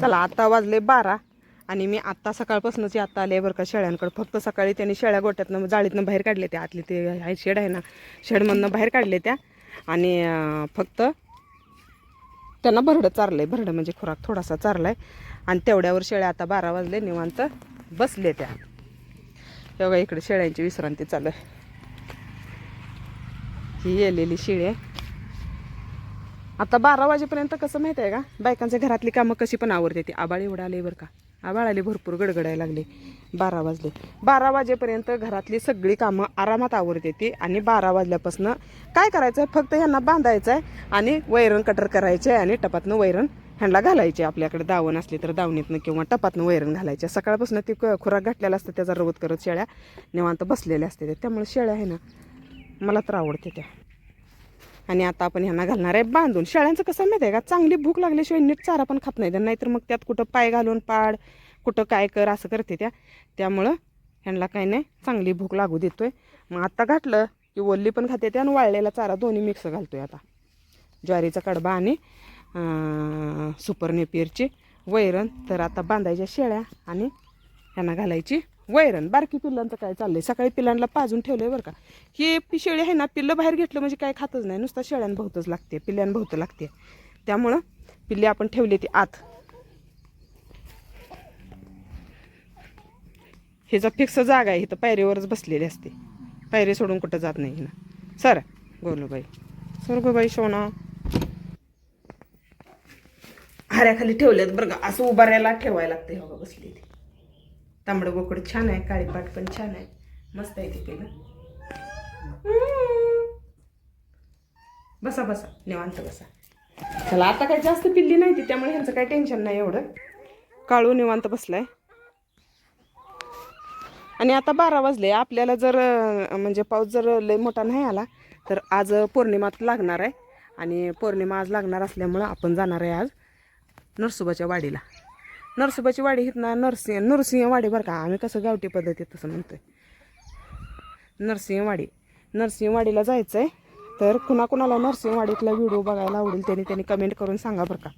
चला आता वाजले बारा आणि मी आत्ता सकाळपासूनच आत्ता आले बरं का शेळ्यांकडे. फक्त सकाळी त्यांनी शेळ्या गोट्यातनं जाळीतनं बाहेर काढले त्या. आतले ते आहे शेड आहे ना शेडमधनं बाहेर काढले त्या. आणि फक्त त्यांना भरडं चारलं आहे भरडं म्हणजे खुराक थोडासा चारला आहे आणि तेवढ्यावर शेळ्या आता बारा वाजले निवांत बसले त्या. तेव्हा इकडे शेळ्यांची विश्रांती चालू आहे. ही येलेली शेळी आहे. आता बारा वाजेपर्यंत कसं माहिती आहे का? बायकांच्या घरातली कामं कशी पण आवडते ती. आबाळ एवढं आले बरं का. आबाळ आले भरपूर गडगडायला लागले. बारा वाजले. बारा वाजेपर्यंत घरातली सगळी कामं आरामात आवडते ती आणि बारा वाजल्यापासून काय करायचं आहे फक्त ह्यांना बांधायचं आहे आणि वैरण कटर करायचं आहे आणि टपातनं वैरण ह्यांना घालायचे. आपल्याकडे दावण असली तर दावणीतनं किंवा टपातनं वैरण घालायचे. सकाळपासून ती क- खुराक घातलेला असतं त्याचा रवत करत शेळ्या निवांत बसलेल्या असते त्यामुळे शेळ्या आहे ना मला तर आवडते त्या. आणि आता आपण ह्यांना घालणार आहे बांधून. शेळ्यांचं कसं माहिती आहे का? चांगली भूक लागल्याशिवाय नीट चारा पण खात नाही. नाहीतर मग त्यात कुठं पाय घालून पाड कुठं काय कर असं करते त्या. त्यामुळं ह्यांना काही नाही चांगली भूक लागू देतोय. मग आत्ता घातलं की ओल्ली पण खाते त्या आणि वाळलेला चारा दोन्ही मिक्स घालतोय आता. ज्वारीचा कडबा आणि सुपर नेपियरची वैरण. तर आता बांधायच्या शेळ्या आणि ह्यांना घालायची वैरण बारकी पिल्लांचं काय चाललंय? सकाळी पिल्लांना पाजून ठेवलंय बरं का? हे पि शेळी आहे ना पिल्लं बाहेर घेतलं म्हणजे काय खातच नाही. नुसतं शेळ्यांभोवतच लागते पिल्ल्यांभोवत लागते. त्यामुळं पिल्ले आपण ठेवली ती आत. हिचा फिक्स जागा आहे इथं पायरीवरच बसलेली असते. पायरी सोडून कुठं जात नाही ना सर गोलूबाई. सर गोबाई शोना हाऱ्याखाली ठेवलेत बरं का? असं उभारायला ठेवायला लागते हवा बसलेली. तांबडं बोकड छान आहे काळीपाट पण छान आहे. मस्त आहे तिथे बसा बसा. निवांत बसा. चला आता काही जास्त पिल्ली नाही ती त्यामुळे ह्यांचं काही टेन्शन नाही एवढं. काळू निवांत बसलाय. आणि आता बारा वाजले. आपल्याला जर म्हणजे पाऊस जर लय मोठा नाही आला तर आज पौर्णिमात लागणार आहे. आणि पौर्णिमा आज लागणार असल्यामुळं आपण जाणार आहे आज नरसोबाच्या वाडीला. नरसोबाची वाडी हिथनं नरसिंह नरसिंहवाडी बरं का. आम्ही कसं गावठी पद्धतीत तसं म्हणतोय. नरसिंहवाडी नरसिंहवाडीला जायचं आहे तर कुणाकुणाला नरसिंहवाडीतला व्हिडिओ बघायला आवडेल त्यांनी त्यांनी कमेंट करून सांगा बरं का.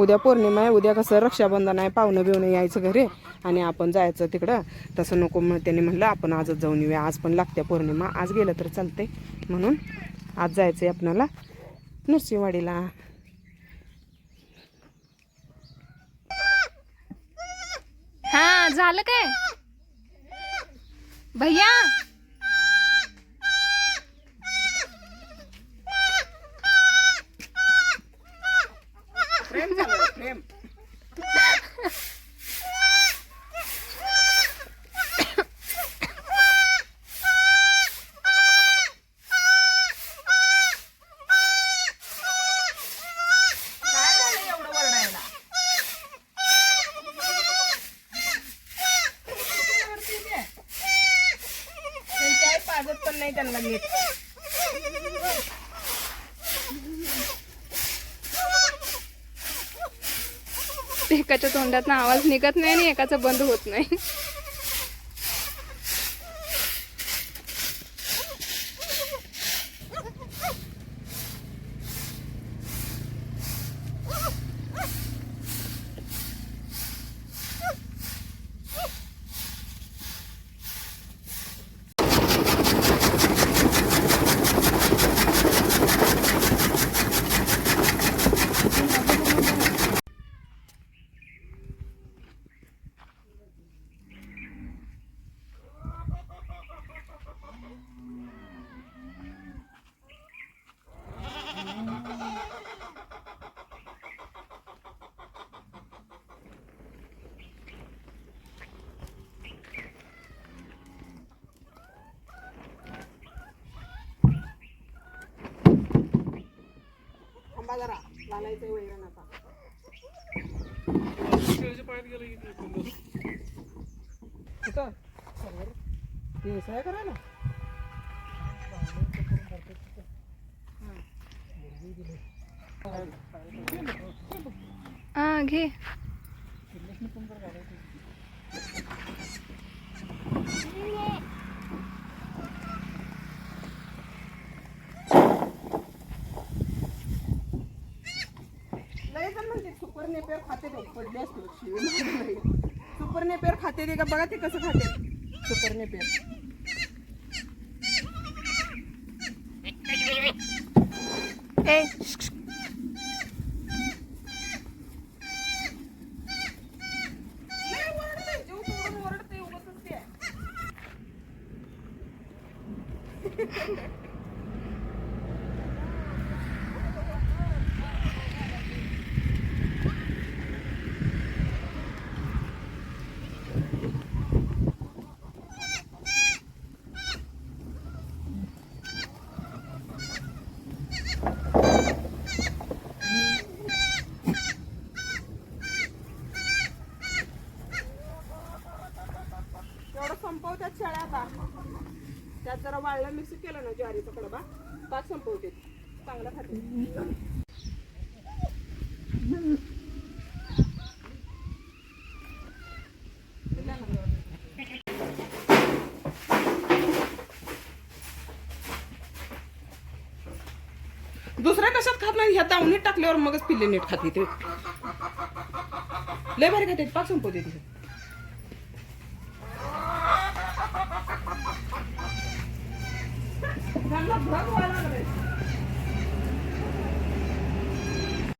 उद्या पौर्णिमा आहे. उद्या कसं रक्षाबंधन आहे पाहुणं बिवणं यायचं घरी. आणि आपण जायचं तिकडं. तसं नको मग त्यांनी म्हणलं आपण आजच जाऊन येऊया. आज पण लागते पौर्णिमा. आज गेलं तर चालते म्हणून आज जायचं आहे आपणाला नरसिंहवाडीला हा झालं काय? भैया? प्रेम झालं प्रेम काय झालं एवढं वरडायला? त्यांची आई पाजत पण नाही त्यांना नीट. एकाच्या तोंडात आवाज निघत नाही आणि एकाचा बंद होत नाही. थांबा जरा घालायचं वैरण आता कुठं? सरवर? ते सह्या करायला हा घे लय जण म्हणते सुपर नेपेर खाते ते सुपरने असते खाते ते का बघा ते कसं खाते? सुपरने पेर. ए त्यात जरा वाळलं मिक्स केलं ना ज्वारीचा कडबा पाच संपवते. चांगला खाते. दुसऱ्या कशात खात नाही? ह्या दावणीत टाकल्यावर मगच पिल्ले नीट खाते ते. लय भारी खाते पाच संपवते तिथे. ઘરમાં ભોગવા લાગે